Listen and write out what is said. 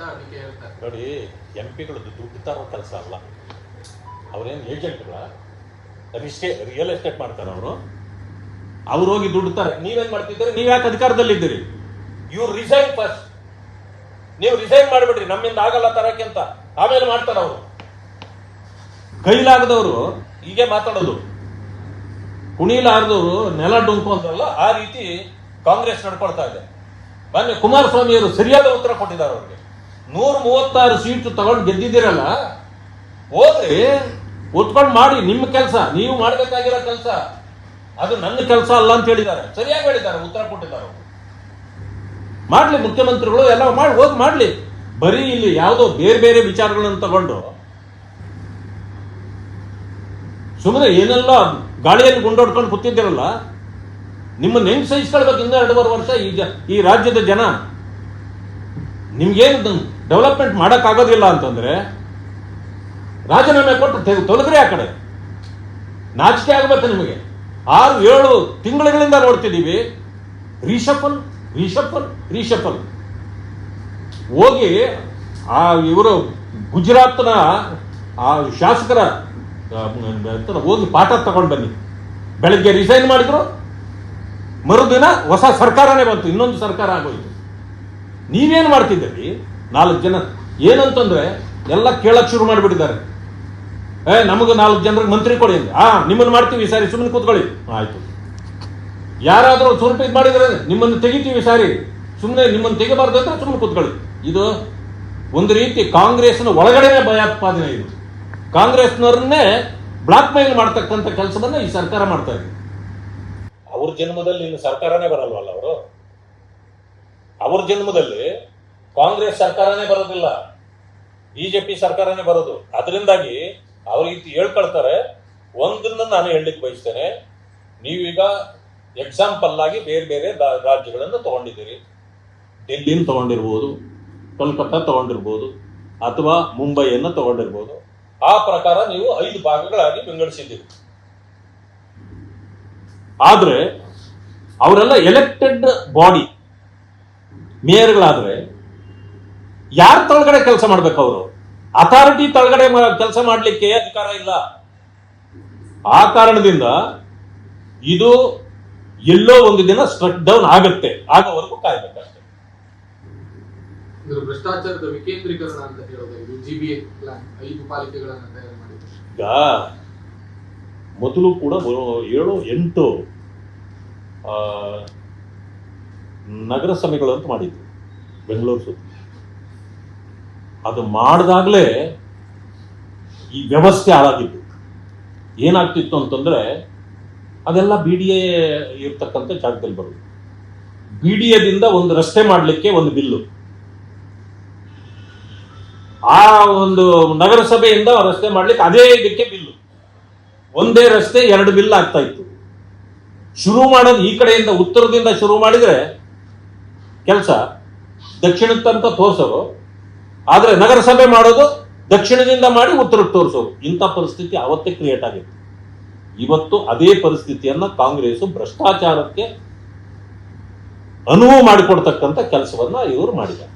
ನೋಡಿ ಎಂ ಪಿಗಳದ್ದು ದುಡ್ಡು ತರೋ ಕೆಲಸ ಅಲ್ಲ. ಅವ್ರೇನು ಏಜೆಂಟ್ಗಳ ರಿಸ್ಟೇ ರಿಯಲ್ ಎಸ್ಟೇಟ್ ಮಾಡ್ತಾರೆ ಅವರು. ಅವ್ರು ಹೋಗಿ ದುಡ್ಡು ತರ ನೀವೇನ್ ಮಾಡ್ತಿದ್ದೀರಿ? ನೀವು ಯಾಕೆ ಅಧಿಕಾರದಲ್ಲಿದ್ದೀರಿ? ಯು ರಿಸೈನ್ ಫಸ್ಟ್ ನೀವು ರಿಸೈನ್ ಮಾಡಿಬಿಡ್ರಿ. ನಮ್ಮಿಂದ ಆಗಲ್ಲ ತರಕ್ಕೆ ಅಂತ. ಆಮೇಲೆ ಮಾಡ್ತಾರೆ ಅವರು. ಕೈಲಾಗದವರು, ಹೀಗೆ ಮಾತಾಡೋದು. ಕುಣಿಲಾರದವರು, ನೆಲ ಡುಂಕು ಅಂತಾರಲ್ಲ ಆ ರೀತಿ ಕಾಂಗ್ರೆಸ್ ನಡ್ಕೊಳ್ತಾ ಇದೆ. ಮೊನ್ನೆ ಕುಮಾರಸ್ವಾಮಿಯವರು ಸರಿಯಾದ ಉತ್ತರ ಕೊಟ್ಟಿದ್ದಾರೆ ಅವ್ರಿಗೆ. ನೂರ ಮೂವತ್ತಾರು ಸೀಟ್ ತಗೊಂಡು ಗೆದ್ದಿದ್ದೀರಲ್ಲ ಹೋಗ್ರಿ ಉತ್ಕೊಂಡು ಮಾಡಿ, ನಿಮ್ಮ ಕೆಲಸ, ನೀವು ಮಾಡಬೇಕಾಗಿರೋ ಕೆಲಸ. ಅದು ನನ್ನ ಕೆಲಸ ಅಲ್ಲ ಅಂತ ಹೇಳಿದ್ದಾರೆ. ಸರಿಯಾಗಿ ಹೇಳಿದ್ದಾರೆ, ಉತ್ತರ ಕೊಟ್ಟಿದ್ದಾರೆ ಮಾಡಲಿ ಮುಖ್ಯಮಂತ್ರಿಗಳು, ಎಲ್ಲ ಮಾಡಿ, ಹೋಗಿ ಮಾಡಲಿ. ಬರೀ ಇಲ್ಲಿ ಯಾವುದೋ ಬೇರೆ ಬೇರೆ ವಿಚಾರಗಳನ್ನು ತಗೊಂಡು. ಸುಮ್ಮನೆ ಏನೆಲ್ಲ ಗಾಳಿಯಲ್ಲಿ ಗುಂಡೋಡ್ಕೊಂಡು ಕೂತಿದ್ದೀರಲ್ಲ ನಿಮ್ಮನ್ನ ಹೆಂಗೆ ಸಹಿಸ್ಕೊಳ್ಬೇಕು ಇನ್ನೂ ಎರಡೂವರೆ ವರ್ಷ ಈ ಜ ಈ ರಾಜ್ಯದ ಜನ. ನಿಮ್ಗೇನು ಡೆವಲಪ್ಮೆಂಟ್ ಮಾಡೋಕ್ಕಾಗೋದಿಲ್ಲ ಅಂತಂದರೆ ರಾಜೀನಾಮೆ ಕೊಟ್ಟು ತೆಗೆ ತೊಲಗ್ರಿ ಆ ಕಡೆ. ನಾಚಿಕೆ ಆಗಬೇಕು ನಿಮಗೆ. ಆರು, ಏಳು ತಿಂಗಳುಗಳಿಂದ ನೋಡ್ತಿದ್ದೀವಿ. ರಿಷಫಲ್ ರಿಷಫಲ್ ರಿಷಫಲ್ ಹೋಗಿ ಆ ಇವರು ಗುಜರಾತ್ನ ಆ ಶಾಸಕರ ಹೋಗಿ ಪಾಠ ತಗೊಂಡು ಬನ್ನಿ. ಬೆಳಗ್ಗೆ ರಿಸೈನ್ ಮಾಡಿದ್ರು. ಮರುದಿನ ಹೊಸ ಸರ್ಕಾರನೇ ಬಂತು. ಇನ್ನೊಂದು ಸರ್ಕಾರ ಆಗೋಯ್ತು. ನೀವೇನು ಮಾಡ್ತಿದ್ದೀರಿ? ನಾಲ್ಕು ಜನ. ಏನಂತಂದ್ರೆ ಎಲ್ಲ ಕೇಳಕ್ ಶುರು ಮಾಡಿಬಿಟ್ಟಿದ್ದಾರೆ. ಏ, ನಮಗೆ ನಾಲ್ಕು ಜನರಿಗೆ ಮಂತ್ರಿ ಕೊಡಿ ಅಂದ್ರೆ ಆ, ನಿಮ್ಮನ್ನು ಮಾಡ್ತೀವಿ ಸಾರಿ, ಸುಮ್ಮನೆ ಕೂತ್ಕೊಳ್ಳಿ. ಆಯ್ತು. ಯಾರಾದರೂ ಸ್ವಲ್ಪ ಇದು ಮಾಡಿದರೆ ನಿಮ್ಮನ್ನು ತೆಗಿತೀವಿ ಸಾರಿ. ಸುಮ್ಮನೆ ನಿಮ್ಮನ್ನು ತೆಗಿಬಾರ್ದು ಅಂದ್ರೆ ಸುಮ್ಮನೆ ಕೂತ್ಕೊಳ್ಳಿ. ಇದು ಒಂದು ರೀತಿ ಕಾಂಗ್ರೆಸ್ನ ಒಳಗಡೆನೆ ಭಯೋತ್ಪಾದನೆ ಇದು. ಕಾಂಗ್ರೆಸ್ನವ್ರನ್ನೇ ಬ್ಲಾಕ್ ಮೇಲ್ ಮಾಡ್ತಕ್ಕಂಥ ಕೆಲಸವನ್ನ ಈ ಸರ್ಕಾರ ಮಾಡ್ತಾ ಇದೆ. ಅವ್ರ ಜನ್ಮದಲ್ಲಿ ಇನ್ನು ಸರ್ಕಾರನೇ ಬರಲ್ವಲ್ಲ ಅವರು? ಅವ್ರ ಜನ್ಮದಲ್ಲಿ ಕಾಂಗ್ರೆಸ್ ಸರ್ಕಾರನೇ ಬರೋದಿಲ್ಲ. ಬಿಜೆಪಿ ಸರ್ಕಾರನೇ ಬರೋದು. ಅದರಿಂದಾಗಿ ಅವ್ರಿಗೆ ಹೇಳ್ಕೊಳ್ತಾರೆ, ಒಂದನ್ನ ನಾನು ಹೇಳಲಿಕ್ಕೆ ಬಯಸ್ತೇನೆ. ನೀವೀಗ ಎಕ್ಸಾಂಪಲ್ ಆಗಿ ಬೇರೆ ಬೇರೆ ರಾಜ್ಯಗಳನ್ನು ತಗೊಂಡಿದ್ದೀರಿ. ಡೆಲ್ಲಿನ ತಗೊಂಡಿರ್ಬೋದು ಕೋಲ್ಕತ್ತಾ ತಗೊಂಡಿರ್ಬೋದು, ಅಥವಾ ಮುಂಬೈಯನ್ನು ತಗೊಂಡಿರ್ಬೋದು. ಆ ಪ್ರಕಾರ ನೀವು ಐದು ಭಾಗಗಳಾಗಿ ವಿಂಗಡಿಸಿದ್ದೀರಿ. ಆದರೆ, ಅವರೆಲ್ಲ ಎಲೆಕ್ಟೆಡ್ ಬಾಡಿ ಮೇಯರ್ಗಳಾದ್ರೆ ಯಾರ ತಳಗಡೆ ಕೆಲಸ ಮಾಡ್ಬೇಕು ಅವರು? ಅಥಾರಿಟಿ ತಳಗಡೆ ಕೆಲಸ ಮಾಡಲಿಕ್ಕೆ ಅಧಿಕಾರ ಇಲ್ಲ. ಆ ಕಾರಣದಿಂದ ಇದು ಎಲ್ಲೋ ಒಂದು ದಿನ ಸ್ಟ್ರಕ್ ಡೌನ್ ಆಗುತ್ತೆ. ಆಗೋವರೆಗೂ ಕಾಯ್ಬೇಕಷ್ಟೇ. ಇದ್ರ ಭ್ರಷ್ಟಾಚಾರದ ವಿಕೇಂದ್ರೀಕರಣ ಅಂತ ಹೇಳೋದು ಇದು ಪ್ಲಾನ್ ಐದು ಪಾಲಿಕೆಗಳನ್ನ ತಯಾರು ಮಾಡಿದ್ರು. ಈಗ ಮೊದಲು ಕೂಡ ಏಳು ಎಂಟು ನಗರ ಸಭೆಗಳು ಅಂತ ಮಾಡಿದ್ವಿ ಬೆಂಗಳೂರು ಸುತ್ತ. ಅದು ಮಾಡಿದಾಗಲೇ ಈ ವ್ಯವಸ್ಥೆ ಹಾಳಾಗಿತ್ತು. ಏನಾಗ್ತಿತ್ತು ಅಂತಂದ್ರೆ ಅದೆಲ್ಲ ಬಿ ಡಿ ಎ ಇರ್ತಕ್ಕಂಥ ಜಾಗದಲ್ಲಿ ಬರೋದು. ಬಿ ಡಿ ಎದಿಂದ ಒಂದು ರಸ್ತೆ ಮಾಡಲಿಕ್ಕೆ ಒಂದು ಬಿಲ್ಲು. ಆ ಒಂದು ನಗರಸಭೆಯಿಂದ ರಸ್ತೆ ಮಾಡ್ಲಿಕ್ಕೆ ಅದೇ ಇದಕ್ಕೆ ಬಿಲ್ಲು. ಒಂದೇ ರಸ್ತೆ ಎರಡು ಬಿಲ್ ಆಗ್ತಾ ಇತ್ತು. ಶುರು ಮಾಡೋದು ಈ ಕಡೆಯಿಂದ ಉತ್ತರದಿಂದ ಶುರು ಮಾಡಿದರೆ ಕೆಲಸ ದಕ್ಷಿಣಕ್ಕಂತ ತೋರ್ಸೋರು ಆದ್ರೆ ನಗರಸಭೆ ಮಾಡೋದು ದಕ್ಷಿಣದಿಂದ ಮಾಡಿ ಉತ್ತರಕ್ಕೆ ತೋರಿಸೋದು. ಇಂಥ ಪರಿಸ್ಥಿತಿ ಅವತ್ತೇ ಕ್ರಿಯೇಟ್ ಆಗಿತ್ತು. ಇವತ್ತು ಅದೇ ಪರಿಸ್ಥಿತಿಯನ್ನ ಕಾಂಗ್ರೆಸ್ ಭ್ರಷ್ಟಾಚಾರಕ್ಕೆ ಅನುವು ಮಾಡಿಕೊಡ್ತಕ್ಕಂಥ ಕೆಲಸವನ್ನ ಇವರು ಮಾಡಿದ್ದಾರೆ.